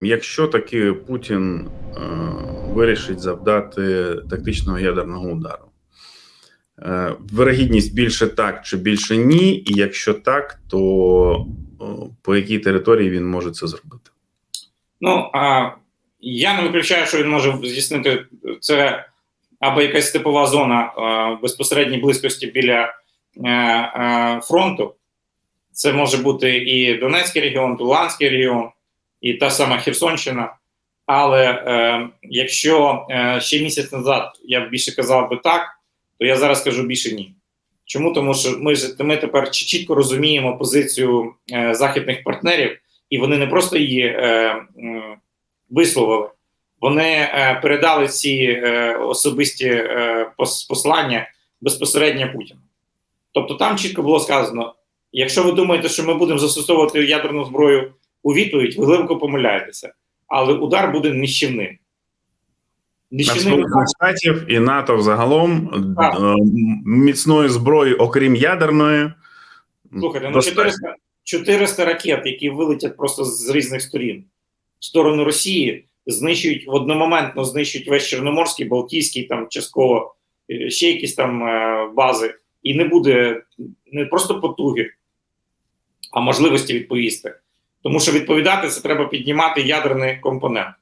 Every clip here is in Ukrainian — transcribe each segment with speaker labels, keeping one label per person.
Speaker 1: Якщо таки Путін е, вирішить завдати тактичного ядерного удару, е, вирогідність більше так чи більше ні, і якщо так, то е, по якій території він може це зробити?
Speaker 2: Ну а я не виключаю, що він може здійснити це або якась степова зона е, в безпосередній близькості біля е, е, фронту. Це може бути і Донецький регіон, Луганський регіон, і та сама Херсонщина. Але е, якщо е, ще місяць назад я б більше казав би так, то я зараз кажу більше ні. Чому? Тому що ми ми тепер чітко розуміємо позицію е, західних партнерів, і вони не просто її е, м, висловили, вони е, передали ці е, особисті е, пос- послання безпосередньо Путіну. Тобто там чітко було сказано: якщо ви думаєте, що ми будемо застосовувати ядерну зброю у відповідь, ви глибоко помиляєтеся, але удар буде нищівним. Нищівним
Speaker 1: Сполучених Штатів і НАТО взагалом
Speaker 2: Так.
Speaker 1: е, міцної зброї, окрім ядерної,
Speaker 2: Слухайте, ну 400, 400 ракет, які вилетять просто з різних сторін в сторону Росії, знищують одномоментно знищують весь Чорноморський, Балтійський, там частково е, ще якісь там е, бази, і не буде не просто потуги, а можливості відповісти. Тому що відповідати це треба піднімати ядерний компонент.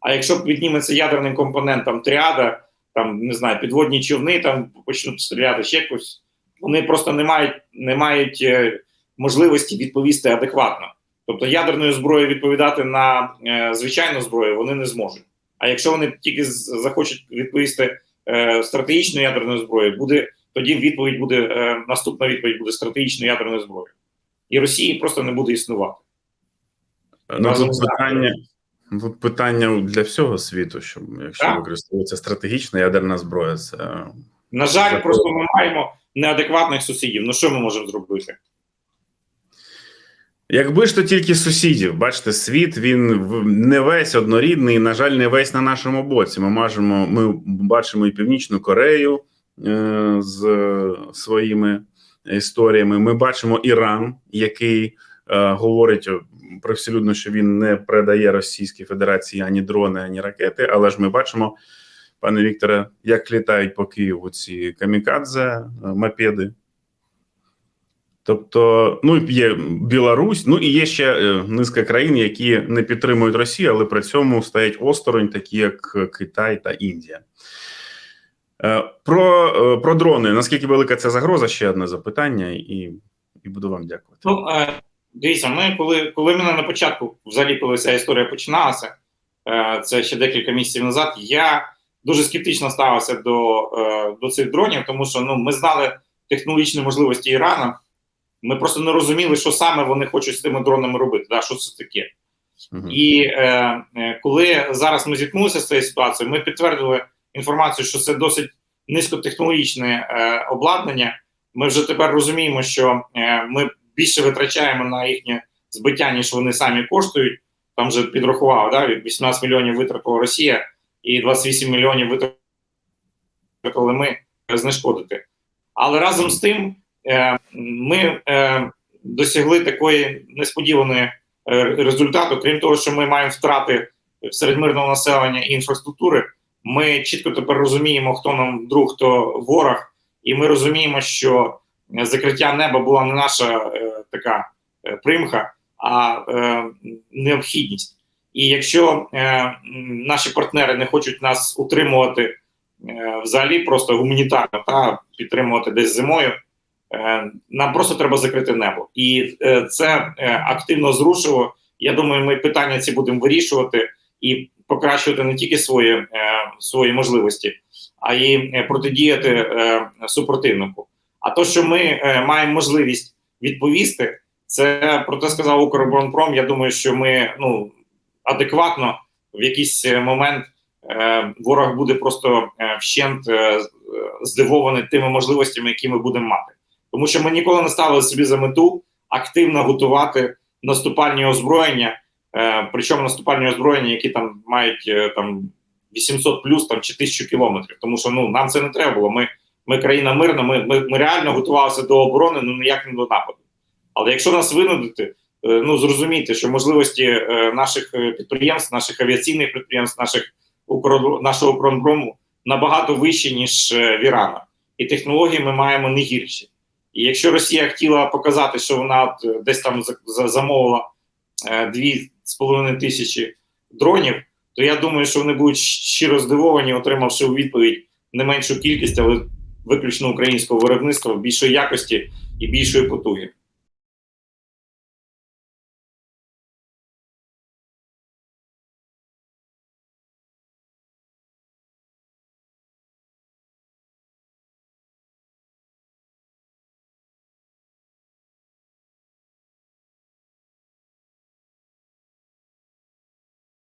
Speaker 2: А якщо підніметься ядерний компонент, там тріада, там не знаю, підводні човни, там почнуть стріляти ще якось, вони просто не мають, не мають е, можливості відповісти адекватно. Тобто ядерною зброєю відповідати на е, звичайну зброю вони не зможуть. А якщо вони тільки захочуть відповісти е, стратегічною ядерною зброєю, буде тоді відповідь буде е, наступна відповідь буде стратегічною ядерною зброєю. І Росії просто не буде існувати.
Speaker 1: Ну, тут питання, тут питання для всього світу, що якщо
Speaker 2: Так.
Speaker 1: використовується стратегічна ядерна зброя, це
Speaker 2: На жаль, просто ми маємо неадекватних сусідів. Ну що ми можемо зробити?
Speaker 1: якби ж то тільки сусідів, бачите, світ він не весь однорідний, на жаль, не весь на нашому боці. Ми можемо, ми бачимо і Північну Корею е, з своїми історіями. Ми бачимо Іран, який е, говорить привселюдно, що він не передає Російській Федерації ані дрони, ані ракети. Але ж ми бачимо, пане Вікторе, як літають по Києву ці камікадзе, е, мопеди. Тобто, ну є Білорусь, ну і є ще е, низка країн, які не підтримують Росію, але при цьому стоять осторонь, такі як Китай та Індія. Е, Про, е, про дрони. Наскільки велика це загроза? Ще одне запитання, і, і буду вам дякувати.
Speaker 2: Дивіться, ми коли, коли мене на початку, взагалі, коли ця історія починалася, е, це ще декілька місяців назад, я дуже скептично ставився до, е, до цих дронів, тому що ну, ми знали технологічні можливості Ірану. Ми просто не розуміли, що саме вони хочуть з тими дронами робити, да, що це таке.
Speaker 1: Мгм.
Speaker 2: І е, е, коли зараз ми зіткнулися з цією ситуацією, ми підтвердили інформацію, що це досить низькотехнологічне е, обладнання. Ми вже тепер розуміємо, що е, ми більше витрачаємо на їхнє збиття, ніж вони самі коштують. Там вже підрахував, да, 18 мільйонів витратила Росія і 28 мільйонів витратили ми знешкодити. Але разом з тим е, ми е, досягли такої несподіваної е, результату, крім того, що ми маємо втрати серед мирного населення і інфраструктури. Ми чітко тепер розуміємо, хто нам друг, хто ворог, і ми розуміємо, що закриття неба була не наша е, така е, примха, а е, необхідність. І якщо е, наші партнери не хочуть нас утримувати е, взагалі просто гуманітарно та підтримувати десь зимою, е, нам просто треба закрити небо. І е, це е, активно зрушило. Я думаю, ми питання ці будемо вирішувати і покращувати не тільки свої, е, свої можливості, а й е, протидіяти е, супротивнику. А то, що ми е, маємо можливість відповісти, це про те сказав Укроборонпром. Я думаю, що ми ну адекватно в якийсь е, момент е, ворог буде просто е, вщент е, здивований тими можливостями, які ми будемо мати. Тому що ми ніколи не ставили собі за мету активно готувати наступальні озброєння, е, причому наступальні озброєння, які там мають е, там 800 плюс там чи 1000 кілометрів. Тому що ну нам це не треба було. Ми, ми країна мирна, ми, ми, ми реально готувалися до оборони, ну ніяк не до нападу. Але якщо нас винудити, ну зрозуміти, що можливості е, наших е, підприємств, наших авіаційних підприємств, наших нашого Укроборонпрому набагато вищі, ніж е, в Ірана. І технології ми маємо не гірші. І якщо Росія хотіла показати, що вона е, десь там за- за- замовила е, дві з половиною тисячі дронів, то я думаю, що вони будуть щиро здивовані, отримавши у відповідь не меншу кількість, але виключно українського виробництва більшої якості і більшої потуги.